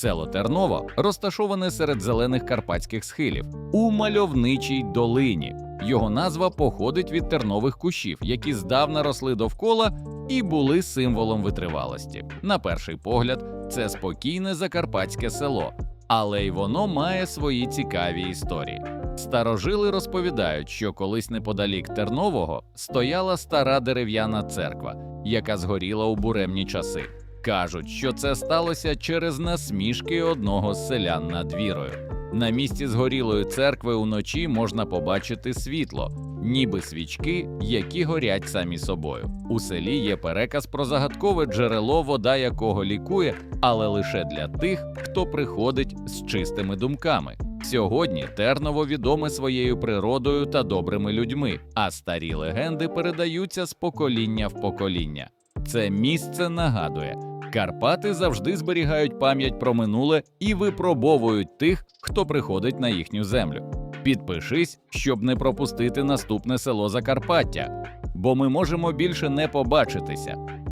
Село Терново розташоване серед зелених карпатських схилів у мальовничій долині. Його назва походить від тернових кущів, які здавна росли довкола і були символом витривалості. На перший погляд, це спокійне закарпатське село, але й воно має свої цікаві історії. Старожили розповідають, що колись неподалік Тернового стояла стара дерев'яна церква, яка згоріла у буремні часи. Кажуть, що це сталося через насмішки одного з селян над вірою. На місці згорілої церкви уночі можна побачити світло, ніби свічки, які горять самі собою. У селі є переказ про загадкове джерело, вода якого лікує, але лише для тих, хто приходить з чистими думками. Сьогодні Терново відоме своєю природою та добрими людьми, а старі легенди передаються з покоління в покоління. Це місце нагадує. Карпати завжди зберігають пам'ять про минуле і випробовують тих, хто приходить на їхню землю. Підпишись, щоб не пропустити наступне село Закарпаття, бо ми можемо більше не побачитися.